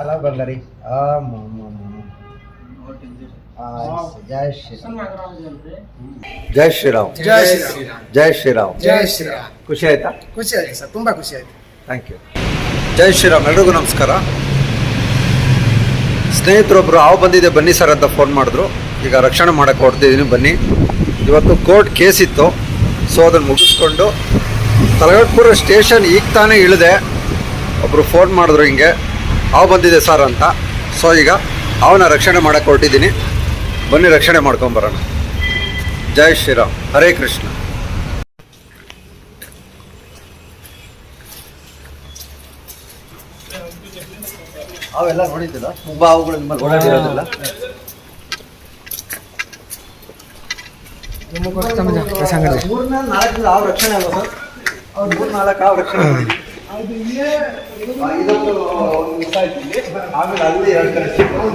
ಅಲ್ಲ ಬಂಗಾರಿ. ಆ ಜಯ ಶ್ರೀರಾಮ್. ಜಯ ಶ್ರೀರಾಮ್. ಜಯ ಶ್ರೀರಾಮ್. ಜಯ ಶ್ರೀರಾಮ್. ಖುಷಿ ಆಯ್ತಾ? ಖುಷಿ ಆಯ್ತು ಸರ್ ತುಂಬಾ ಖುಷಿ ಆಯ್ತು. ಥ್ಯಾಂಕ್ ಯು ಜೈ ಶ್ರೀರಾಮ್ ಎಲ್ರಿಗೂ ನಮಸ್ಕಾರ. ಸ್ನೇಹಿತರೊಬ್ಬರು ಹಾವು ಬಂದಿದೆ ಬನ್ನಿ ಸರ್ ಅಂತ ಫೋನ್ ಮಾಡಿದ್ರು. ಈಗ ರಕ್ಷಣೆ ಮಾಡಕ್ಕೆ ಹೊಡ್ತಿದ್ದೀನಿ ಬನ್ನಿ. ಇವತ್ತು ಕೋರ್ಟ್ ಕೇಸ್ ಇತ್ತು. ಸೊ ಅದನ್ನು ಮುಗಿಸ್ಕೊಂಡು ತಲಗಟ್ಪುರ ಸ್ಟೇಷನ್ ಈಗ ತಾನೇ ಇಳಿದೆ. ಒಬ್ಬರು ಫೋನ್ ಮಾಡಿದ್ರು ಹಿಂಗೆ. ಅವು ಬಂದಿದೆ ಸರ್ ಅಂತ. ಸೊ ಈಗ ಅವನ ರಕ್ಷಣೆ ಮಾಡಕ್ಕೆ ಹೊರಟಿದ್ದೀನಿ. ಬನ್ನಿ ರಕ್ಷಣೆ ಮಾಡ್ಕೊಂಬರೋಣ ಜೈ ಶ್ರೀರಾಮ್. ಹರೇ ಕೃಷ್ಣ. ಅವೆಲ್ಲ ನೋಡಿದ್ದಿಲ್ಲ ತುಂಬಾ ಅವುಗಳು ನಿಮ್ಮಲ್ಲಿ ಓಡಾಡಿರೋದಿಲ್ಲ. ಮೂರ್ನಾಲ್ಕು ನಾಲ್ಕು ಹಾವು ರಕ್ಷಣೆ ಅಲ್ವಾ ಸರ್ ಅವ್ರು ಮೂರ್ ನಾಲ್ಕು ಹಾವು ರಕ್ಷಣೆ ಮಾಡಿದ್ವಿ. ಆ, ಇದೊಂದು ಒಂದು ಮಿಸ್ ಆಯ್ತು ಇಲ್ಲಿ. ಆಮೇಲೆ ಅಲ್ಲಿ ಎರಡು ಕಡೆ ಸಿಕ್ತು.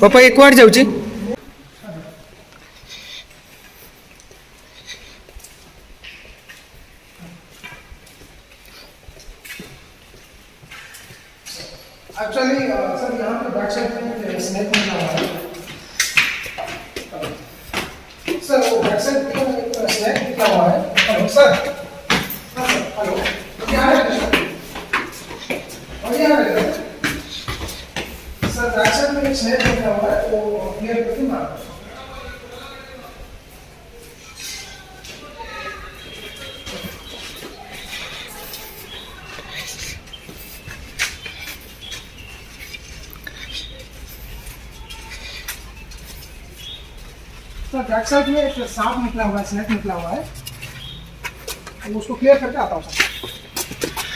પપ્પા એક વાર જાઉં છે एक्चुअली सर यहाँ पे बैक साइड में स्नैक निकला हुआ है। सर वो बैक साइड में स्नैक निकला हुआ है। हेलो सर हाँ सर हेलो यहाँ है और यहाँ है सर बैक साइड में एक स्नैक निकला हुआ है, वो क्लियर करके मार सर बैक साइड में एक सांप निकला हुआ है स्नैक निकला हुआ है वो उसको क्लियर करके आता हूँ सर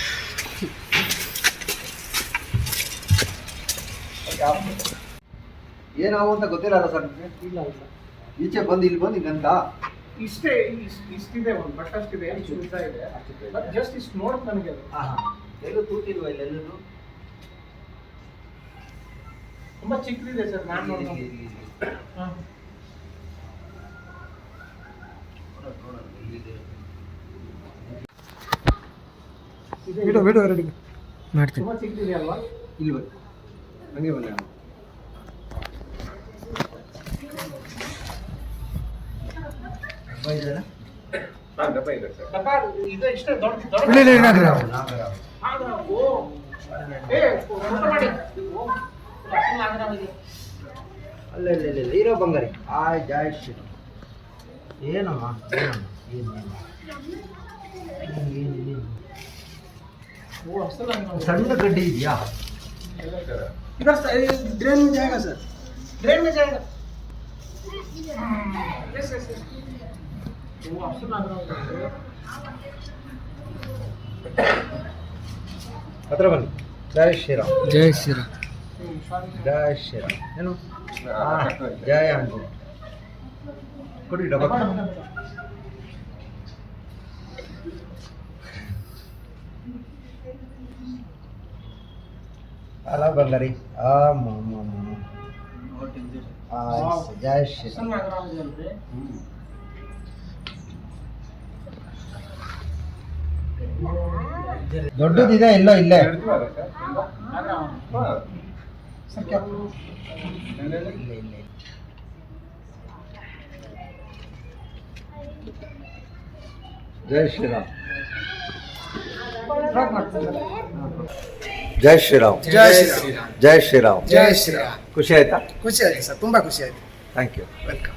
ಏನಾವು ಅಂತ ಗೊತ್ತಿಲ್ಲ ಅಲ್ಲ ಸರ್ ನಿಮಗೆ ಇಲ್ಲ ಇಲ್ಲ ಈಚೆ ಬಂದು ಇಲ್ಲಿ ಬಂದು ಹಿಂಗಂತ ಇಷ್ಟೇ ಇಸ್- ಇಷ್ಟಿದೆ ಒಂದು ಬಟ್ ಅಷ್ಟಿದೆ ಇಷ್ಟು ಉದ್ದ ಇದೆ ಬಟ್ ಜಸ್ಟ್ ಇಷ್ಟು ನೋಡಕ್ ನನಗೆ ಅದು ಎಲ್ಲೂ ತೂತಿಲ್ವ ಇಲ್ಲಿ ಎಲ್ಲೂ ತುಂಬಾ ಚಿಕ್ಕದಿದೆ ಸರ್ ನಾನು ಬಿಡು ಬಿಡು ರೆಡಿ ಮಾಡ್ತೀನಿ. ತುಂಬಾ ಅಲ್ವಾ? ಇಲ್ಲಿ. ಬನ್ನಿ. ಹಂಗೆ. ಅಲ್ಲ ಇಲ್ಲ ಇಲ್ಲ ಇರೋ ಬಂಗಾರಿ. ಆಯ್ ಏನಮ್ಮ? ಏನಮ್ಮ? ಏನು ಏನು ಏನು ಏನು ಓ ಹಸಿ ನಾಗರ ಸಣ್ಣ ಗಡ್ಡಿ ಇದೆಯಾ इधर से ड्रेन में जाएगा सर ड्रेन में जाएगा यस यस यस वो आपसे मांग रहा हूँ ಹತ್ರ ಬನ್ನಿ ಜೈ ಶ್ರೀರಾಮ್ जय श्री राम ಜೈ ಶ್ರೀರಾಮ್ ಏನು ಆ, ಜೈ ಆಂಜನೇಯ ಕೊಡಿ ಡಬ್ಬ அதான் பண்ணாரி ஆமாம் ஆமாம் ஆமாம் ஜெய் ஸ்ரீ ದೊಡ್ಡದಿದೆ ಎಲ್ಲೋ ಇಲ್ಲೇ ಜೈ ಶ್ರೀರಾಮ್ ಜೈ ಶ್ರೀರಾಮ್. ಜೈ ಶ್ರೀರಾಮ್. ಜೈ ಶ್ರೀರಾಮ್. ಜೈ ಶ್ರೀರಾಮ್. ಖುಷಿ ಆಯ್ತಾ? ಖುಷಿ ಆಯ್ತು ಸರ್. ತುಂಬಾ ಖುಷಿ ಆಯ್ತು ಥ್ಯಾಂಕ್ ಯು ವೆಲ್ಕಮ್